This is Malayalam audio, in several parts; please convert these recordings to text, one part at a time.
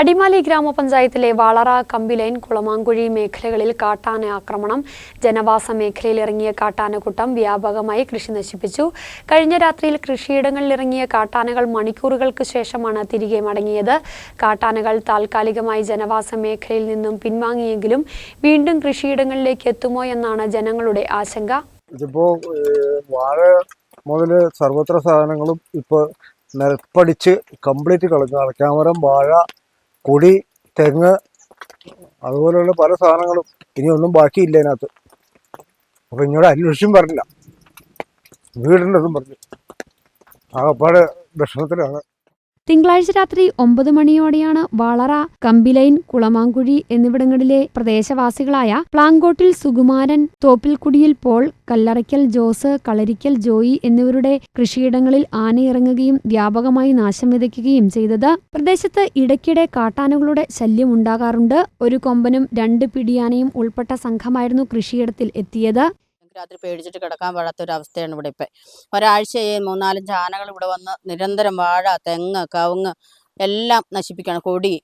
അടിമാലി ഗ്രാമപഞ്ചായത്തിലെ വളറ കമ്പിലൈൻ കുളമാങ്കുഴി മേഖലകളിൽ കാട്ടാന ആക്രമണം ജനവാസ മേഖലയിൽ ഇറങ്ങിയ കാട്ടാനക്കൂട്ടം വ്യാപകമായി കൃഷി നശിപ്പിച്ചു. കഴിഞ്ഞ രാത്രിയിൽ കൃഷിയിടങ്ങളിൽ ഇറങ്ങിയ കാട്ടാനകൾ മണിക്കൂറുകൾക്ക് ശേഷമാണ് തിരികെ മടങ്ങിയത്. കാട്ടാനകൾ താൽക്കാലികമായി ജനവാസ മേഖലയിൽ നിന്നും പിൻവാങ്ങിയെങ്കിലും വീണ്ടും കൃഷിയിടങ്ങളിലേക്ക് എത്തുമോ എന്നാണ് ജനങ്ങളുടെ ആശങ്ക. ഇതിപ്പോ വാഴ മുതൽ സർവത്ര സാധനങ്ങളും ഇപ്പൊ നിരപ്പടിച്ച് കംപ്ലീറ്റ് കളഞ്ഞു അടക്കാമരം വാഴ കൊടി തെങ്ങ് അതുപോലെയുള്ള പല സാധനങ്ങളും. ഇനി ഒന്നും ബാക്കിയില്ല അതിനകത്ത് അപ്പൊ ഇങ്ങോട്ട് അന്വേഷിച്ചും പറഞ്ഞില്ല. വീടിന്റെ ഒന്നും പറഞ്ഞു. ആകപ്പാട് വിഷമത്തിലാണ്. തിങ്കളാഴ്ച രാത്രി ഒമ്പത് മണിയോടെയാണ് വളറ കമ്പിലൈൻ കുളമാങ്കുഴി എന്നിവിടങ്ങളിലെ പ്രദേശവാസികളായ പ്ലാങ്കോട്ടിൽ സുകുമാരൻ തോപ്പിൽക്കുടിയിൽ പോൾ കല്ലറയ്ക്കൽ ജോസ് കളരിക്കൽ ജോയി എന്നിവരുടെ കൃഷിയിടങ്ങളിൽ ആനയിറങ്ങുകയും വ്യാപകമായി നാശം വിതയ്ക്കുകയും ചെയ്തത് പ്രദേശത്ത് ഇടയ്ക്കിടെ കാട്ടാനകളുടെ ശല്യം ഉണ്ടാകാറുണ്ട്. ഒരു കൊമ്പനും രണ്ട് പിടിയാനയും ഉൾപ്പെട്ട സംഘമായിരുന്നു കൃഷിയിടത്തിൽ എത്തിയത്. രാത്രി പേടിച്ചിട്ട് കിടക്കാൻ പാടാത്ത ഒരു അവസ്ഥയാണ് ഇവിടെ ഇപ്പം. ഒരാഴ്ചയായി മൂന്നാലഞ്ച് ആനകൾ ഇവിടെ വന്ന് നിരന്തരം വാഴ തെങ്ങ് കവുങ്ങ് എല്ലാം നശിപ്പിക്കുകയാണ് കൊടി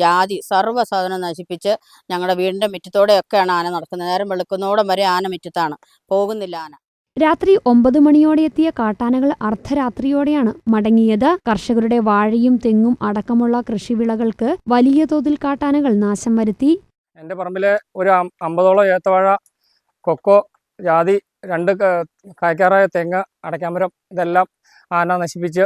ജാതി സർവ സാധനം നശിപ്പിച്ച് ഞങ്ങളുടെ വീടിന്റെ മുറ്റത്തോടെയൊക്കെയാണ് ആന നടക്കുന്നത്. നേരം വെളുക്കുന്നോടം വരെ ആന മുറ്റത്താണ്. പോകുന്നില്ല ആന. രാത്രി ഒമ്പത് മണിയോടെ എത്തിയ കാട്ടാനകൾ അർദ്ധരാത്രിയോടെയാണ് മടങ്ങിയത്. കർഷകരുടെ വാഴയും തെങ്ങും അടക്കമുള്ള കൃഷിവിളകൾക്ക് വലിയ തോതിൽ കാട്ടാനകൾ നാശം വരുത്തി. എന്റെ പറമ്പിലെ ഒരു അമ്പതോളം ഏത്തവാഴ കൊക്കോ ജാതി രണ്ട് കായ്ക്കാറായ തെങ്ങ് അടയ്ക്കാമരം ഇതെല്ലാം ആന നശിപ്പിച്ച്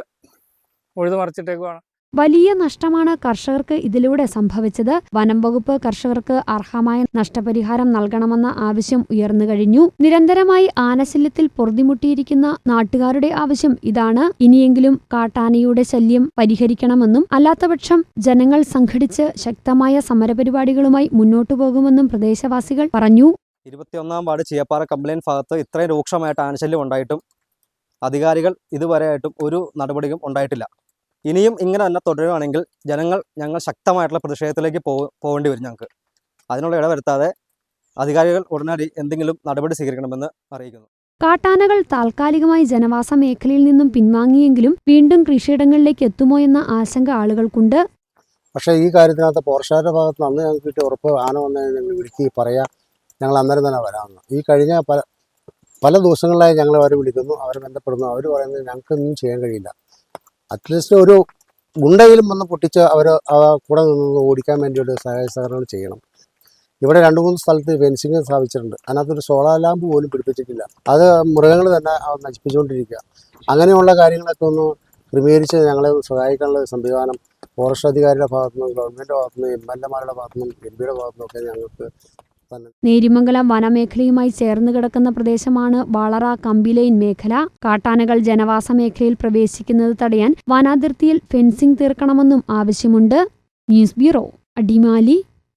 ഉഴുതുമറിച്ചിട്ടേക്കുവാണ് വലിയ നഷ്ടമാണ് കർഷകർക്ക് ഇതിലൂടെ സംഭവിച്ചത്. വനം വകുപ്പ് കർഷകർക്ക് അർഹമായ നഷ്ടപരിഹാരം നൽകണമെന്ന ആവശ്യം ഉയർന്നു കഴിഞ്ഞു. നിരന്തരമായി ആനശല്യത്തിൽ പൊറുതിമുട്ടിയിരിക്കുന്ന നാട്ടുകാരുടെ ആവശ്യം ഇതാണ്. ഇനിയെങ്കിലും കാട്ടാനയുടെ ശല്യം പരിഹരിക്കണമെന്നും അല്ലാത്തപക്ഷം ജനങ്ങൾ സംഘടിച്ച് ശക്തമായ സമരപരിപാടികളുമായി മുന്നോട്ടു പോകുമെന്നും പ്രദേശവാസികൾ പറഞ്ഞു. ഇരുപത്തിയൊന്നാം വാർഡ് ചീയപ്പാറ കംപ്ലൈന്റ് ഭാഗത്ത് ഇത്രയും രൂക്ഷമായിട്ട് ആനശല്യം ഉണ്ടായിട്ടും അധികാരികൾ ഇതുവരെയായിട്ടും ഒരു നടപടിയും ഉണ്ടായിട്ടില്ല. ഇനിയും ഇങ്ങനെ തന്നെ തുടരുകയാണെങ്കിൽ ജനങ്ങൾ ഞങ്ങൾ ശക്തമായിട്ടുള്ള പ്രതിഷേധത്തിലേക്ക് പോ പോകേണ്ടി വരും ഞങ്ങൾക്ക്. അതിനുള്ള ഇടവരുത്താതെ അധികാരികൾ ഉടനടി എന്തെങ്കിലും നടപടി സ്വീകരിക്കണമെന്ന് അറിയിക്കുന്നു. കാട്ടാനകൾ താൽക്കാലികമായി ജനവാസ മേഖലയിൽ നിന്നും പിൻവാങ്ങിയെങ്കിലും വീണ്ടും കൃഷിയിടങ്ങളിലേക്ക് എത്തുമോ എന്ന ആശങ്ക ആളുകൾക്കുണ്ട്. പക്ഷേ ഈ കാര്യത്തിനകത്ത് പോർഷാരുടെ ഭാഗത്ത് അന്ന് ഞങ്ങൾക്ക് കിട്ടിയ ഉറപ്പ് ആന വന്ന് ഞങ്ങൾ പറയാം പറയാ. ഞങ്ങൾ അന്നേരം തന്നെ വരാമെന്ന് ഈ കഴിഞ്ഞ പല പല ദിവസങ്ങളിലായി ഞങ്ങൾ അവരെ വിളിക്കുന്നു അവരെ ബന്ധപ്പെടുന്നു. അവർ പറയുന്നത് ഞങ്ങൾക്കൊന്നും ചെയ്യാൻ കഴിയില്ല. അറ്റ്ലീസ്റ്റ് ഒരു ഗുണ്ടയിലും വന്ന് പൊട്ടിച്ച് അവർ കൂടെ നിന്ന് ഓടിക്കാൻ വേണ്ടിയൊരു സഹായ സഹകരണം ചെയ്യണം. ഇവിടെ രണ്ട് മൂന്ന് സ്ഥലത്ത് ഫെൻസിങ് സ്ഥാപിച്ചിട്ടുണ്ട്. അതിനകത്തൊരു സോളാർ ലാമ്പ് പോലും പിടിപ്പിച്ചിട്ടില്ല. അത് മൃഗങ്ങൾ തന്നെ നശിപ്പിച്ചുകൊണ്ടിരിക്കുക. അങ്ങനെയുള്ള കാര്യങ്ങളൊക്കെ ഒന്ന് ക്രമീകരിച്ച് ഞങ്ങളെ സഹായിക്കാനുള്ള സംവിധാനം ഫോറസ്റ്റ് അധികാരിയുടെ ഭാഗത്തുനിന്നും ഗവൺമെന്റ് ഭാഗത്തുനിന്നും എം എൽ എമാരുടെ ഭാഗത്തുനിന്നും എം പിയുടെ ഭാഗത്തുനിന്നും ഒക്കെ ഞങ്ങൾക്ക് നേരിമംഗലം വനമേഖലയുമായി ചേർന്ന് കിടക്കുന്ന പ്രദേശമാണ് വളറ കമ്പിലൈൻ മേഖല. കാട്ടാനകൾ ജനവാസ മേഖലയിൽ പ്രവേശിക്കുന്നത് തടയാൻ വനാതിർത്തിയിൽ ഫെൻസിംഗ് തീർക്കണമെന്നും ആവശ്യമുണ്ട്. News bureau Adimali.